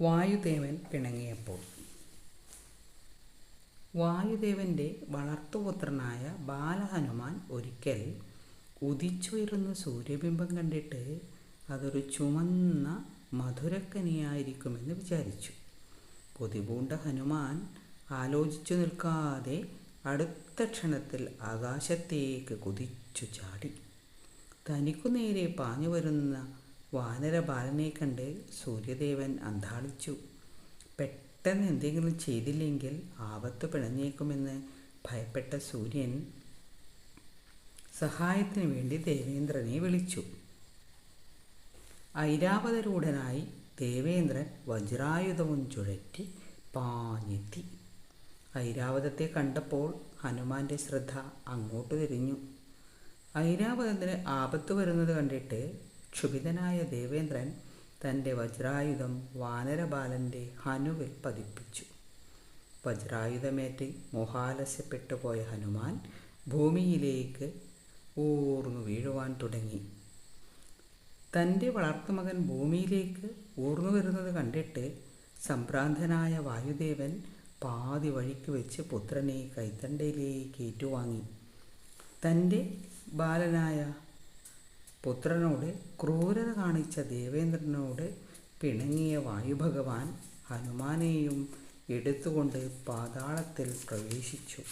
വായുദേവൻ പിണങ്ങിയപ്പോൾ. വായുദേവന്റെ വളർത്തുപുത്രനായ ബാലഹനുമാൻ ഒരിക്കൽ ഉദിച്ചുയരുന്ന സൂര്യബിംബം കണ്ടിട്ട് അതൊരു ചുമന്ന മധുരക്കനിയായിരിക്കുമെന്ന് വിചാരിച്ചു. കൊതിപൂണ്ട ഹനുമാൻ ആലോചിച്ചു നിൽക്കാതെ അടുത്ത ക്ഷണത്തിൽ ആകാശത്തേക്ക് കുതിച്ചു ചാടി. തനിക്കു നേരെ പാഞ്ഞു വരുന്ന വാനരബാലനെ കണ്ട് സൂര്യദേവൻ അന്താളിച്ചു. പെട്ടെന്ന് എന്തെങ്കിലും ചെയ്തില്ലെങ്കിൽ ആപത്ത് പിണഞ്ഞേക്കുമെന്ന് ഭയപ്പെട്ട സൂര്യൻ സഹായത്തിന് വേണ്ടി ദേവേന്ദ്രനെ വിളിച്ചു. ഐരാവതരൂഢനായി ദേവേന്ദ്രൻ വജ്രായുധവും ചുഴറ്റി പാഞ്ഞെത്തി. ഐരാവതത്തെ കണ്ടപ്പോൾ ഹനുമാന്റെ ശ്രദ്ധ അങ്ങോട്ട് തിരിഞ്ഞു. ഐരാവതത്തിന് ആപത്ത് വരുന്നത് കണ്ടിട്ട് ക്ഷുഭിതനായ ദേവേന്ദ്രൻ തന്റെ വജ്രായുധം വാനരബാലന്റെ ഹനുവിൽ പതിപ്പിച്ചു. വജ്രായുധമേറ്റ് മോഹാലസ്യപ്പെട്ടു പോയ ഹനുമാൻ ഭൂമിയിലേക്ക് ഊർന്നു വീഴുവാൻ തുടങ്ങി. തന്റെ വളർത്തുമകൻ ഭൂമിയിലേക്ക് ഊർന്നു വരുന്നത് കണ്ടിട്ട് സംഭ്രാന്തനായ വായുദേവൻ പാതി വഴിക്ക് വെച്ച് പുത്രനെ കൈത്തണ്ടയിലേക്ക് ഏറ്റുവാങ്ങി. തന്റെ ബാലനായ പുത്രനോട് ക്രൂരത കാണിച്ച ദേവേന്ദ്രനോട് പിണങ്ങിയ വായുഭഗവാൻ ഹനുമാനെയും എടുത്തുകൊണ്ട് പാതാളത്തിൽ പ്രവേശിച്ചു.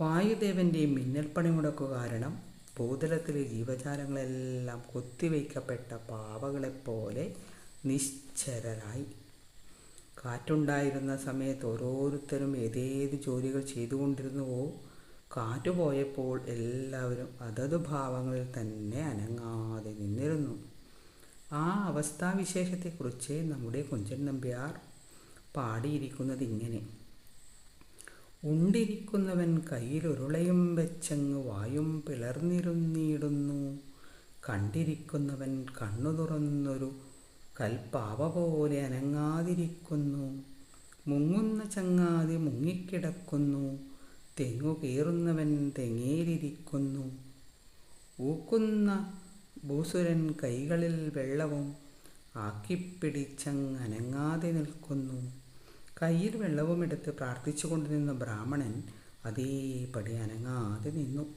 വായുദേവന്റെ മിന്നൽ പണിമുടക്കു കാരണം ഭൂതലത്തിലെ ജീവജാലങ്ങളെല്ലാം കൊത്തിവയ്ക്കപ്പെട്ട പാവകളെപ്പോലെ നിശ്ചരരായി. കാറ്റുണ്ടായിരുന്ന സമയത്ത് ഓരോരുത്തരും ഏതേത് ജോലികൾ ചെയ്തുകൊണ്ടിരുന്നുവോ കാറ്റ് പോയപ്പോൾ എല്ലാവരും അതത് ഭാവങ്ങളിൽ തന്നെ അനങ്ങാതെ നിന്നിരുന്നു. ആ അവസ്ഥാവിശേഷത്തെക്കുറിച്ച് നമ്മുടെ കുഞ്ചൻ നമ്പ്യാർ പാടിയിരിക്കുന്നത് ഇങ്ങനെ ഉണ്ടിരിക്കുന്നവൻ കയ്യിലുരുളയും വെച്ചങ്ങ് വായും പിളർന്നിരുന്നിടുന്നു. കണ്ടിരിക്കുന്നവൻ കണ്ണു തുറന്നൊരു കൽപ്പാവ പോലെ അനങ്ങാതിരിക്കുന്നു. മുങ്ങുന്ന ചങ്ങാതി മുങ്ങിക്കിടക്കുന്നു. തെങ്ങു കീറുന്നവൻ തെങ്ങേലിരിക്കുന്നു. ഊക്കുന്ന ഭൂസുരൻ കൈകളിൽ വെള്ളവും ആക്കിപ്പിടിച്ചങ്ങ് അനങ്ങാതെ നിൽക്കുന്നു. കയ്യിൽ വെള്ളവുമെടുത്ത് പ്രാർത്ഥിച്ചുകൊണ്ട് നിന്ന ബ്രാഹ്മണൻ അതേപടി അനങ്ങാതെ നിന്നു.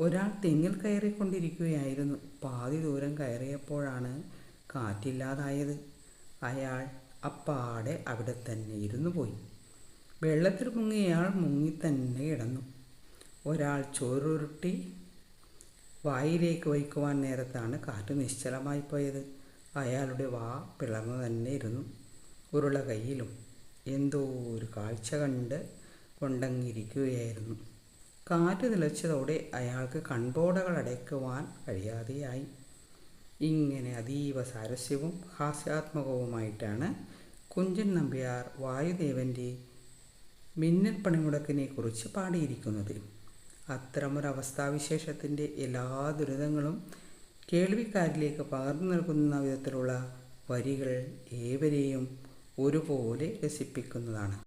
ഒരാൾ തെങ്ങിൽ കയറിക്കൊണ്ടിരിക്കുകയായിരുന്നു. പാതി ദൂരം കയറിയപ്പോഴാണ് കാറ്റില്ലാതായത്. അയാൾ അപ്പാടെ അവിടെ തന്നെ ഇരുന്നു പോയി വെള്ളത്തിൽ മുങ്ങിയയാൾ മുങ്ങി തന്നെ കിടന്നു. ഒരാൾ ചോറുരുട്ടി വായിലേക്ക് വയ്ക്കുവാൻ നേരത്താണ് കാറ്റ് നിശ്ചലമായി പോയത്. അയാളുടെ വാ പിളർന്നു തന്നെ ഇരുന്നു. ഉരുള കയ്യിലും എന്തോ ഒരു കാഴ്ച കണ്ട് കൊണ്ടങ്ങിയിരിക്കുകയായിരുന്നു. കാറ്റ് നിലച്ചതോടെ അയാൾക്ക് കൺപോടകൾ അടയ്ക്കുവാൻ കഴിയാതെയായി. ഇങ്ങനെ അതീവ സാരസ്യവും ഹാസ്യാത്മകവുമായിട്ടാണ് കുഞ്ചൻ നമ്പ്യാർ വായുദേവന്റെ മിന്നൽ പണിമുടക്കിനെ കുറിച്ച് പാടിയിരിക്കുന്നത്. അത്തരമൊരവസ്ഥാവിശേഷത്തിന്റെ എല്ലാ ദുരിതങ്ങളും കേൾവിക്കാരിലേക്ക് പകർന്നു നൽകുന്ന വിധത്തിലുള്ള വരികൾ ഏവരെയും ഒരുപോലെ രസിപ്പിക്കുന്നതാണ്.